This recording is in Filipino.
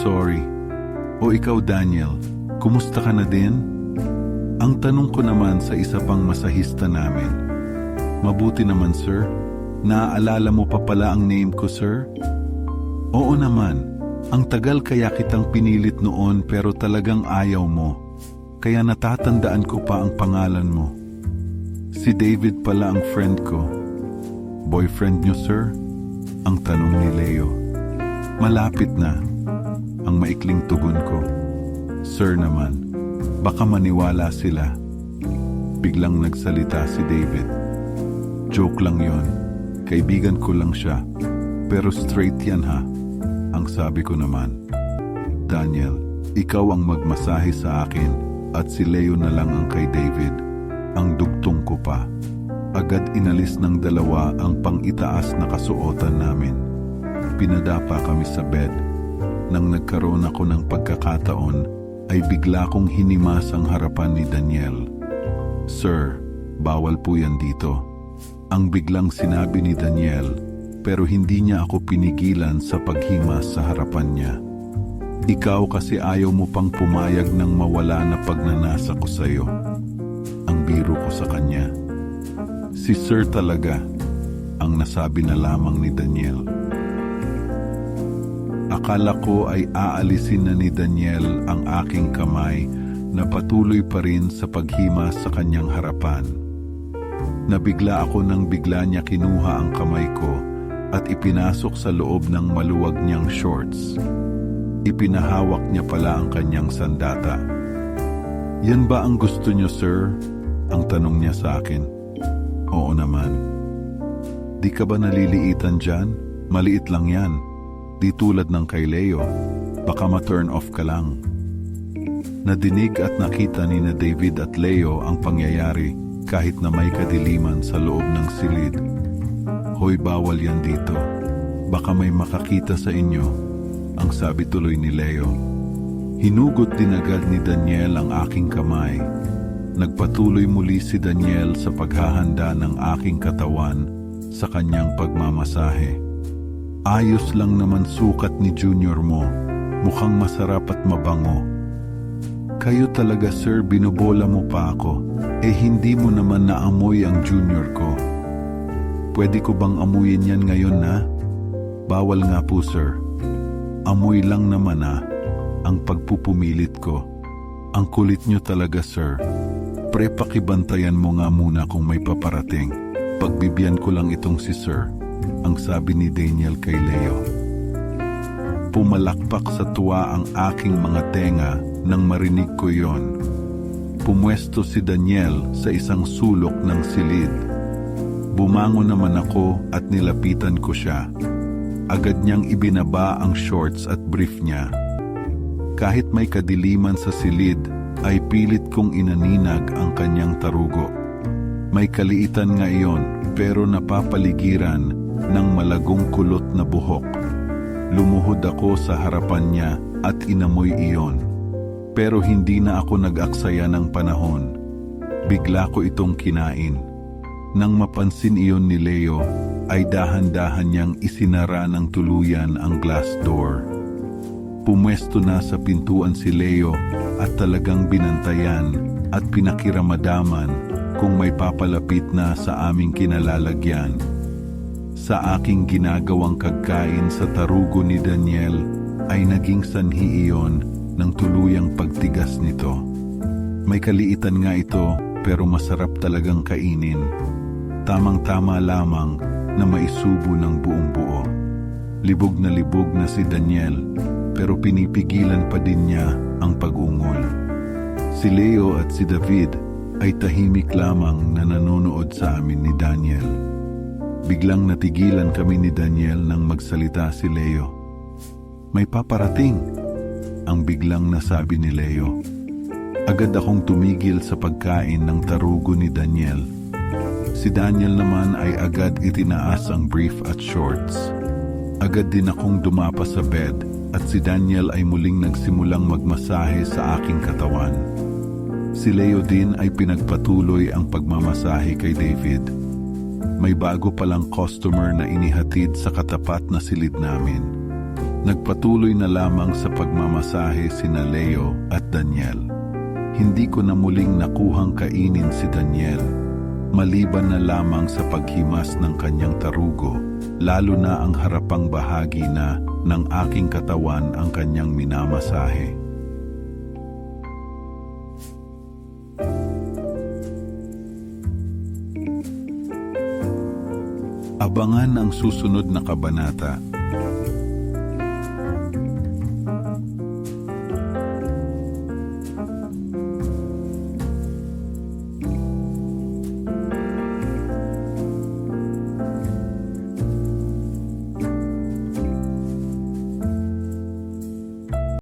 sorry. O ikaw Daniel, kumusta ka na din? Ang tanong ko naman sa isa pang masahista namin. Mabuti naman sir. Naaalala mo pa pala ang name ko sir? Oo naman. Ang tagal kaya kitang pinilit noon pero talagang ayaw mo. Kaya natatandaan ko pa ang pangalan mo. Si David pala ang friend ko. Boyfriend niyo sir? Ang tanong ni Leo. Malapit na. Ang maikling tugon ko. Sir naman, baka maniwala sila. Biglang nagsalita si David. Joke lang yon. Kaibigan ko lang siya. Pero straight yan ha. Ang sabi ko naman. Daniel, ikaw ang magmasahe sa akin at si Leo na lang ang kay David. Ang dugtong ko pa. Agad inalis ng dalawa ang pang-itaas na kasuotan namin. Pinadapa kami sa bed. Nang nagkaroon ako ng pagkakataon, ay bigla kong hinimas ang harapan ni Daniel. Sir, bawal po yan dito. Ang biglang sinabi ni Daniel, pero hindi niya ako pinigilan sa paghimas sa harapan niya. Ikaw kasi ayaw mo pang pumayag ng mawala na pagnanasa ko sa'yo. Ang biro ko sa kanya. Si Sir talaga, ang nasabi na lamang ni Daniel. Akala ko ay aalisin na ni Daniel ang aking kamay na patuloy pa rin sa paghimas sa kanyang harapan. Nabigla ako nang bigla niya kinuha ang kamay ko at ipinasok sa loob ng maluwag niyang shorts. Ipinahawak niya pala ang kanyang sandata. Yan ba ang gusto niyo, sir? Ang tanong niya sa akin. Oo naman. Di ka ba naliliitan dyan? Maliit lang yan. Di tulad ng kay Leo. Baka ma-turn off ka lang. Nadinig at nakita ni na David at Leo ang pangyayari kahit na may kadiliman sa loob ng silid. Hoy bawal yan dito. Baka may makakita sa inyo. Ang sabi tuloy ni Leo. Hinugot din agad ni Daniel ang aking kamay. Nagpatuloy muli si Daniel sa paghahanda ng aking katawan sa kanyang pagmamasahe. Ayos lang naman sukat ni Junior mo. Mukhang masarap at mabango. Kayo talaga sir, binobola mo pa ako. Eh hindi mo naman naamoy ang junior ko. Pwede ko bang amuyin yan ngayon na? Bawal nga po sir. Amoy lang naman ah, ang pagpupumilit ko. Ang kulit nyo talaga sir. Pre pakibantayan mo nga muna kung may paparating. Pagbibyan ko lang itong si sir, ang sabi ni Daniel kay Leo. Pumalakpak sa tuwa ang aking mga tenga nang marinig ko yon. Pumwesto si Daniel sa isang sulok ng silid. Bumangon naman ako at nilapitan ko siya. Agad niyang ibinaba ang shorts at brief niya. Kahit may kadiliman sa silid, ay pilit kong inaninag ang kanyang tarugo. May kaliitan nga iyon pero napapaligiran ng malagong kulot na buhok. Lumuhod ako sa harapan niya at inamoy iyon. Pero hindi na ako nag-aksaya ng panahon. Bigla ko itong kinain. Nang mapansin iyon ni Leo, ay dahan-dahan niyang isinara ng tuluyan ang glass door. Pumwesto na sa pintuan si Leo at talagang binantayan at pinakiramadaman kung may papalapit na sa aming kinalalagyan. Sa aking ginagawang kagkain sa tarugo ni Daniel ay naging sanhi iyon ng tuluyang pagtigas nito. May kaliitan nga ito pero masarap talagang kainin. Tamang-tama lamang na maisubo ng buong buo. Libog na libog na si Daniel pero pinipigilan pa din niya ang pag-ungol. Si Leo at si David ay tahimik lamang na nanonood sa amin ni Daniel. Biglang natigilan kami ni Daniel nang magsalita si Leo. May paparating, ang biglang nasabi ni Leo. Agad akong tumigil sa pagkain ng tarugo ni Daniel. Si Daniel naman ay agad itinaas ang brief at shorts. Agad din akong dumapa sa bed at si Daniel ay muling nagsimulang magmasahe sa aking katawan. Si Leo din ay pinagpatuloy ang pagmamasahe kay David. May bago palang customer na inihatid sa katapat na silid namin. Nagpatuloy na lamang sa pagmamasahe sina Leo at Daniel. Hindi ko na muling nakuhang kainin si Daniel. Maliban na lamang sa paghimas ng kanyang tarugo, lalo na ang harapang bahagi na ng aking katawan ang kanyang minamasahe. Abangan ang susunod na kabanata